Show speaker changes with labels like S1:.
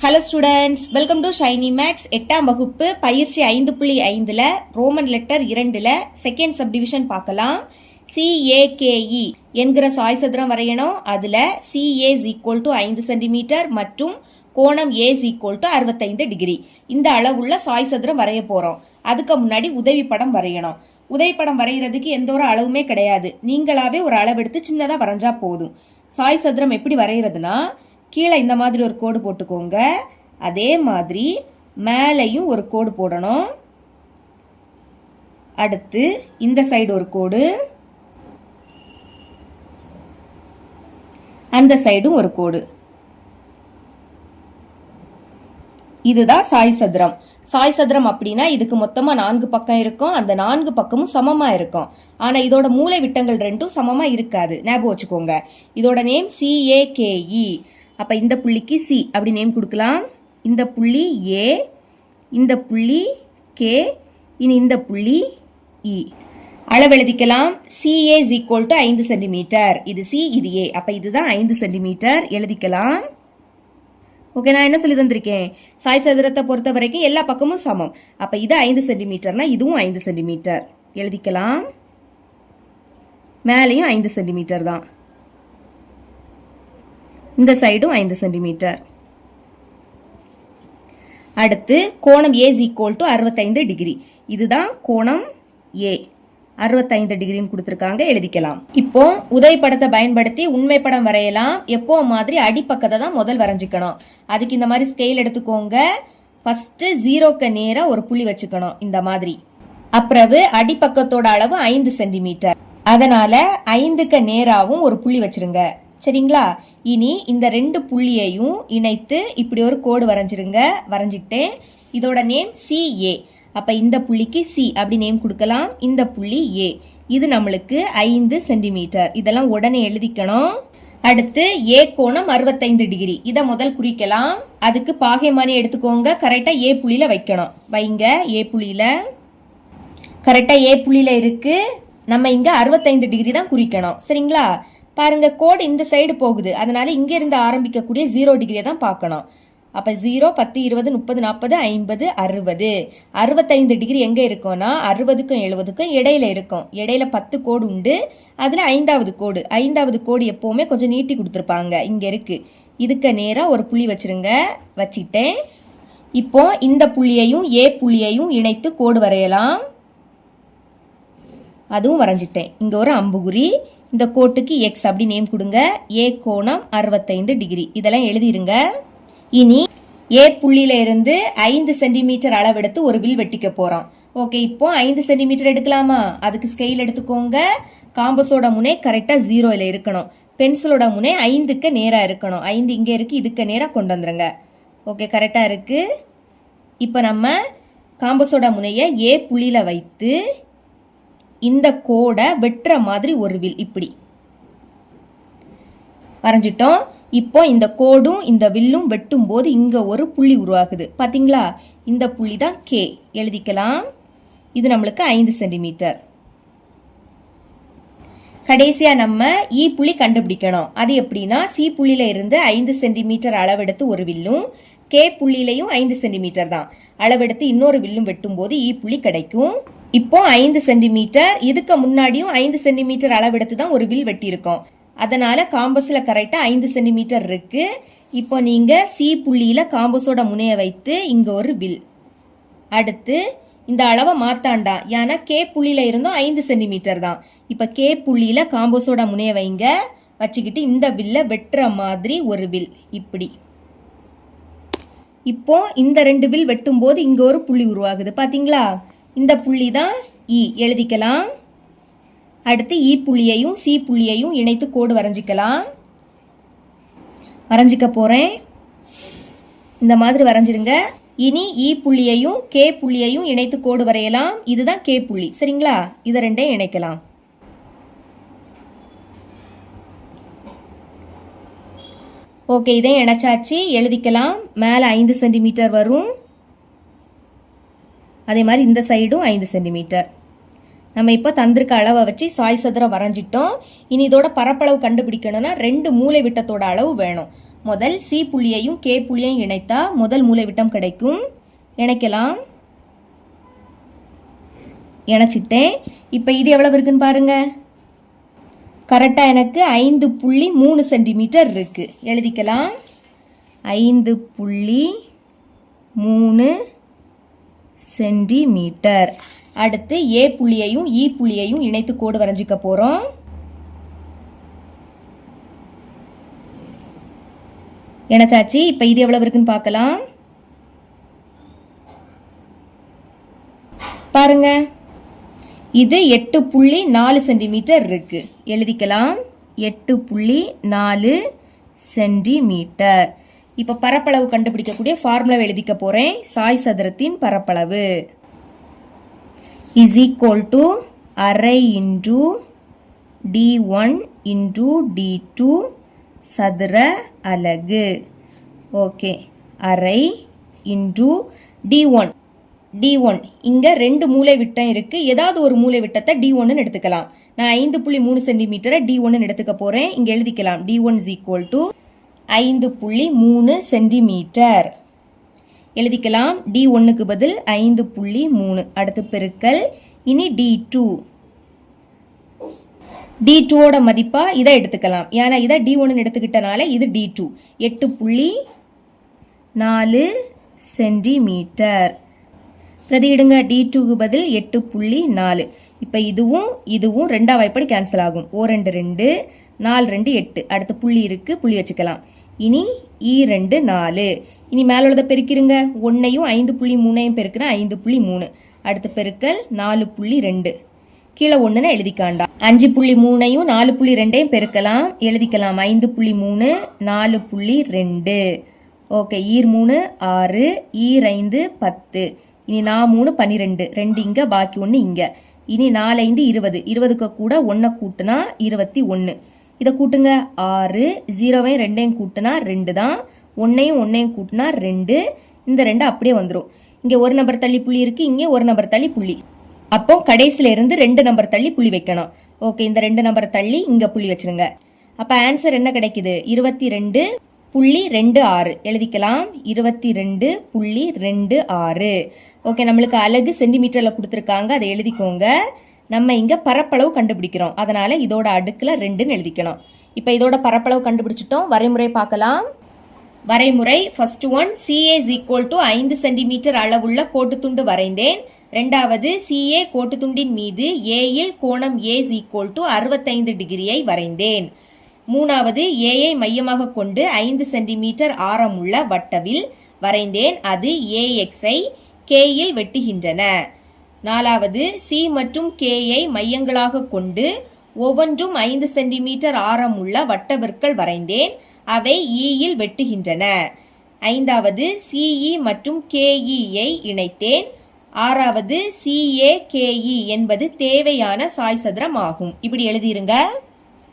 S1: Hello students welcome to Shiny Max எட்டாம் வகுப்பு பயிற்சி ஐந்து புள்ளி ஐந்தில் ரோமன் லெட்டர் இரண்டில் செகண்ட் சப்டிவிஷன் பார்க்கலாம். சிஏகேஇ என்கிற சாய் சதுரம் வரையணும். அதில் சிஏ ஈக்குவல் டு ஐந்து சென்டிமீட்டர் மற்றும் கோணம் ஏ ஈக்குவல் டு அறுபத்தைந்து டிகிரி இந்த அளவுள்ள சாய் சதுரம் வரைய போகிறோம் அதுக்கு முன்னாடி உதவி படம் வரையணும். உதவி படம் வரைகிறதுக்கு எந்த ஒரு அளவுமே கிடையாது. நீங்களாவே ஒரு அளவெடுத்து சின்னதாக வரைஞ்சா போதும். சாய் சதுரம் எப்படி வரைகிறதுனா கீழே இந்த மாதிரி ஒரு கோடு போட்டுக்கோங்க. அதே மாதிரி மேலேயும் ஒரு கோடு போடணும். அடுத்து இந்த சைடு ஒரு கோடு. அந்த சைடும் ஒரு கோடு. இதுதான் சாய் சதுரம். சாய் சதுரம் அப்படின்னா இதுக்கு மொத்தமா நான்கு பக்கம் இருக்கும். அந்த நான்கு பக்கமும் சமமா இருக்கும். ஆனா இதோட மூலை விட்டங்கள் ரெண்டும் சமமா இருக்காது. ஞாபகம் வச்சுக்கோங்க. இதோட நேம் சிஏகேஇ அப்போ இந்த புள்ளிக்கு சி அப்படி நேம் கொடுக்கலாம். இந்த புள்ளி ஏ இந்த புள்ளி கே இனி இந்த புள்ளி இ அளவு எழுதிக்கலாம். சிஏ இஸ் ஈக்குவல் டு ஐந்து சென்டிமீட்டர் இது சி இது ஏ அப்போ இதுதான் ஐந்து சென்டிமீட்டர் எழுதிக்கலாம். ஓகே நான் என்ன சொல்லி தந்திருக்கேன்? சாய் சதுரத்தை பொறுத்த வரைக்கும் எல்லா பக்கமும் சமம். அப்போ இது ஐந்து சென்டிமீட்டர்னா இதுவும் ஐந்து சென்டிமீட்டர் எழுதிக்கலாம். மேலேயும் ஐந்து சென்டிமீட்டர் தான். இந்த சைடும் ஐந்து சென்டிமீட்டர். அடுத்து கோணம் ஏ இஸ் ஈக்குவல் டு அறுபத்தைந்து டிகிரி. இதுதான் கோணம் ஏ அறுபத்தைந்து டிகிரின்னு கொடுத்துருக்காங்க எழுதிக்கலாம். இப்போ உதவி படத்தை பயன்படுத்தி உண்மை படம் வரையலாம். எப்போ மாதிரி அடிப்பக்கத்தை தான் முதல் வரைஞ்சிக்கணும். அதுக்கு இந்த மாதிரி ஸ்கேல் எடுத்துக்கோங்க. ஃபஸ்ட்டு ஜீரோக்கு நேராக ஒரு புள்ளி வச்சுக்கணும் இந்த மாதிரி. அப்புறவு அடிப்பக்கத்தோட அளவு ஐந்து சென்டிமீட்டர். அதனால ஐந்துக்கு நேராகவும் ஒரு புள்ளி வச்சிருங்க. சரிங்களா? இனி இந்த ரெண்டு புள்ளியையும் இணைத்து இப்படி ஒரு கோடு வரைஞ்சிருங்க. வரைஞ்சிட்டேன். இதோட நேம் சிஏ அப்போ இந்த புள்ளிக்கு சி அப்படி நேம் கொடுக்கலாம். இந்த புள்ளி ஏ இது நம்மளுக்கு ஐந்து சென்டிமீட்டர். இதெல்லாம் உடனே எழுதிக்கணும். அடுத்து ஏ கோணம் அறுபத்தைந்து டிகிரி. இதை முதல் குறிக்கலாம். அதுக்கு பாகைமானி எடுத்துக்கோங்க. கரெக்டாக ஏ புள்ளியில் வைக்கணும். வைங்க. ஏ புள்ளியில். கரெக்டாக ஏ புள்ளியில் இருக்குது நம்ம இங்கே அறுபத்தைந்து டிகிரி தான் குறிக்கணும். சரிங்களா? பாருங்கள் கோடு இந்த சைடு போகுது. அதனால் இங்கேருந்து ஆரம்பிக்கக்கூடிய ஜீரோ டிகிரியை தான் பார்க்கணும். அப்போ ஜீரோ பத்து இருபது முப்பது நாற்பது ஐம்பது அறுபது. அறுபத்தைந்து டிகிரி எங்கே இருக்கும்னா அறுபதுக்கும் எழுபதுக்கும் இடையில இருக்கும். இடையில பத்து கோடு உண்டு. அதில் ஐந்தாவது கோடு ஐந்தாவது கோடு எப்போவுமே கொஞ்சம் நீட்டி கொடுத்துருப்பாங்க. இங்கே இருக்குது இதுக்கு நேராக ஒரு புள்ளி வச்சிருங்க. வச்சிட்டேன் இப்போ இந்த புள்ளியையும் ஏ புள்ளியையும் இணைத்து கோடு வரையலாம். அதுவும் வரைஞ்சிட்டேன். இங்கே ஒரு அம்புகுறி. இந்த கோட்டுக்கு எக்ஸ் அப்படி நேம் கொடுங்க. ஏ கோணம் அறுபத்தைந்து டிகிரி. இதெல்லாம் எழுதிருங்க. இனி ஏ புள்ளியில இருந்து ஐந்து சென்டிமீட்டர் அளவெடுத்து ஒரு வில் வெட்டிக்க போறோம். ஓகே இப்போ ஐந்து சென்டிமீட்டர் எடுக்கலாமா? அதுக்கு ஸ்கெயில் எடுத்துக்கோங்க. காம்பஸோட முனை கரெக்டாக ஜீரோவில் இருக்கணும். பென்சிலோட முனை ஐந்துக்கு நேராக இருக்கணும். ஐந்து இங்கே இருக்குது இதுக்கு நேராக கொண்டு வந்துருங்க. ஓகே கரெக்டாக இருக்குது இப்போ நம்ம காம்பஸோட முனையை ஏ புள்ளியில் வைத்து இந்த கோடை வெட்டுற மாதிரி ஒரு வில் இப்படி. வரைஞ்சிட்டோம். இப்போ இந்த கோடும் இந்த வில்லும் வெட்டும் போது இங்கே ஒரு புள்ளி உருவாகுது. பார்த்தீங்களா இந்த புள்ளி தான் கே எழுதிக்கலாம். இது நம்மளுக்கு ஐந்து சென்டிமீட்டர். கடைசியாக நம்ம இ புள்ளி கண்டுபிடிக்கணும். அது எப்படின்னா சி புள்ளியில இருந்து ஐந்து சென்டிமீட்டர் அளவெடுத்து ஒரு வில்லும் கே புள்ளியிலையும் ஐந்து சென்டிமீட்டர் தான். அளவெடுத்து இன்னொரு வில்லும் வெட்டும் போது இ e புள்ளி கிடைக்கும். இப்போ ஐந்து சென்டிமீட்டர் இதுக்கு முன்னாடியும் ஐந்து சென்டிமீட்டர் அளவெடுத்து தான் ஒரு வில் வெட்டியிருக்கோம். அதனால காம்பஸில் கரெக்டாக ஐந்து சென்டிமீட்டர் இருக்கு. இப்போ நீங்க சி புள்ளியில காம்பஸோட முனையை வைத்து இங்க ஒரு வில். அடுத்து இந்த அளவை மாத்தாண்டா. ஏன்னா கே புள்ளியில இருந்தும் ஐந்து சென்டிமீட்டர் தான். இப்போ கே புள்ளியில காம்பஸோட முனைய வைங்க. வச்சுக்கிட்டு இந்த வில்ல வெட்டுற மாதிரி ஒரு வில். இப்படி. இப்போ இந்த ரெண்டு வில் வெட்டும் போது இங்க ஒரு புள்ளி உருவாகுது. பாத்தீங்களா? இந்த புள்ளி தான் இ எழுதிக்கலாம். அடுத்து இ புள்ளியையும் சி புள்ளியையும் இணைத்து கோடு வரைஞ்சிக்கலாம். வரைஞ்சிக்க போகிறேன் இந்த மாதிரி வரைஞ்சிருங்க இனி இ புள்ளியையும் கே புள்ளியையும் இணைத்து கோடு வரையலாம். இதுதான் கே புள்ளி. சரிங்களா? இதை ரெண்டையும் இணைக்கலாம். ஓகே இதையும் இணைச்சாச்சு. எழுதிக்கலாம். மேலே ஐந்து சென்டிமீட்டர் வரும். அதே மாதிரி இந்த சைடும் ஐந்து சென்டிமீட்டர். நம்ம இப்போ தந்திருக்க அளவை வச்சு சாய் சதுரம் வரைஞ்சிட்டோம். இனி இதோட பரப்பளவு கண்டுபிடிக்கணும்னா ரெண்டு மூலை விட்டத்தோட அளவு வேணும். முதல் சி புள்ளியையும் கே புள்ளியையும் இணைத்தா முதல் மூலைவிட்டம் கிடைக்கும். இணைக்கலாம். இணைச்சிட்டேன். இப்போ இது எவ்வளவு இருக்குன்னு பாருங்க. கரெக்டாக எனக்கு ஐந்து புள்ளி மூணு சென்டிமீட்டர் இருக்கு. எழுதிக்கலாம். ஐந்து புள்ளி மூணு சென்டிமீட்டர். அடுத்து ஏ புள்ளியையும் இ புள்ளியையும் இணைத்து கோடு வரைஞ்சிக்க போகிறோம் இணைச்சாச்சு இப்போ இது எவ்வளவு இருக்குன்னு பார்க்கலாம். பாருங்க. இது எட்டு புள்ளி நாலு சென்டிமீட்டர் இருக்கு. எழுதிக்கலாம். எட்டு புள்ளி நாலு சென்டிமீட்டர். இப்போ பரப்பளவு கண்டுபிடிக்கக்கூடிய ஃபார்முலாவை எழுதிக்க போகிறேன் சாய் சதுரத்தின் பரப்பளவு இஸ் ஈக்குவல் டு அரை into D one into D two சதுர அலகு. ஓகே அரை into D one D one இங்கே ரெண்டு மூலை விட்டம் இருக்குது ஏதாவது ஒரு மூலை விட்டத்தை டி ஒன்னு எடுத்துக்கலாம். நான் ஐந்து புள்ளி மூணு சென்டிமீட்டரை டி ஒன்னு எடுத்துக்க போகிறேன் இங்கே எழுதிக்கலாம். D one is equal to ஐந்து புள்ளி மூணு சென்டிமீட்டர். எழுதிக்கலாம். டி ஒன்றுக்கு பதில் ஐந்து புள்ளி மூணு. அடுத்து பெருக்கல். இனி டி டூ. டி டூவோட மதிப்பாக இதை எடுத்துக்கலாம். ஏன்னா இதை டி ஒன்று எடுத்துக்கிட்டனால இது டி டூ. எட்டு புள்ளி நாலு சென்டிமீட்டர். பிரதியிடுங்க டி டூக்கு பதில் எட்டு புள்ளி நாலு. இப்போ இதுவும் இதுவும் ரெண்டாம் வாய்ப்படி கேன்சல் ஆகும். ஓ ரெண்டு ரெண்டு நாலு ரெண்டு எட்டு. அடுத்து புள்ளி இருக்குது புள்ளி வச்சுக்கலாம். இனி ஈ ரெண்டு நாலு. இனி மேலே உள்ளதை பெருக்கிருங்க. ஒன்றையும் ஐந்து புள்ளி மூணையும் பெருக்கினா ஐந்து புள்ளி மூணு. அடுத்து பெருக்கல் நாலு புள்ளி ரெண்டு. கீழே ஒன்றுன்னு எழுதிக்காண்டா. அஞ்சு புள்ளி மூணையும் நாலு புள்ளி ரெண்டையும் பெருக்கலாம். எழுதிக்கலாம். ஐந்து புள்ளி மூணு நாலு புள்ளி ரெண்டு. ஓகே ஈர் மூணு ஆறு ஈர் ஐந்து பத்து. இனி நான் மூணு பன்னிரெண்டு ரெண்டு இங்கே பாக்கி ஒன்று இங்கே. இனி நாலைந்து இருபது. இருபதுக்கு கூட ஒன்றை கூட்டினா இருபத்தி ஒன்று இதை கூட்டுங்க. ஆறு ஜீரோவையும் ரெண்டையும் கூட்டினா ரெண்டு தான். ஒன்றையும் ஒன்றையும் கூட்டினா ரெண்டு. இந்த ரெண்டு அப்படியே வந்துடும் இங்கே ஒரு நம்பர் தள்ளி புள்ளி இருக்குது இங்கே ஒரு நம்பர் தள்ளி புள்ளி. அப்போ கடைசியில் இருந்து ரெண்டு நம்பர் தள்ளி புள்ளி வைக்கணும். ஓகே இந்த ரெண்டு நம்பர் தள்ளி இங்கே புள்ளி வச்சுருங்க. அப்போ ஆன்சர் என்ன கிடைக்குது? இருபத்தி ரெண்டு புள்ளி ரெண்டு ஆறு. எழுதிக்கலாம். இருபத்தி ரெண்டு புள்ளி ரெண்டு ஆறு. ஓகே நம்மளுக்கு அழகு சென்டிமீட்டரில் கொடுத்துருக்காங்க. அதை எழுதிக்கோங்க. நம்ம இங்கே பரப்பளவு கண்டுபிடிக்கிறோம். அதனால் இதோட அடுக்கில் ரெண்டுன்னு எழுதிக்கணும். இப்போ இதோட பரப்பளவு கண்டுபிடிச்சிட்டோம். வரைமுறை பார்க்கலாம். வரைமுறை first one CA is equal to ஐந்து சென்டிமீட்டர் அளவுள்ள கோட்டுத்துண்டு வரைந்தேன். ரெண்டாவது சிஏ கோட்டுத்துண்டின் மீது ஏயில் கோணம் ஏ இஸ் ஈக்குவல் டு அறுபத்தைந்து டிகிரியை வரைந்தேன். மூணாவது ஏயை மையமாக கொண்டு ஐந்து சென்டிமீட்டர் ஆரமுள்ள வட்டவில் வரைந்தேன். அது ஏஎக்ஸை கேயில் வெட்டுகின்றன. நாலாவது சி மற்றும் கேயை மையங்களாக கொண்டு ஒவ்வொன்றும் ஐந்து சென்டிமீட்டர் ஆரமுள்ள வட்டவிற்கள் வரைந்தேன். அவை e ஈயில் வெட்டுகின்றன. ஐந்தாவது சிஇ மற்றும் கேஇயை இணைத்தேன். ஆறாவது சிஏ கேஇ என்பது தேவையான சாய் சதுரம் ஆகும். இப்படி எழுதிருங்க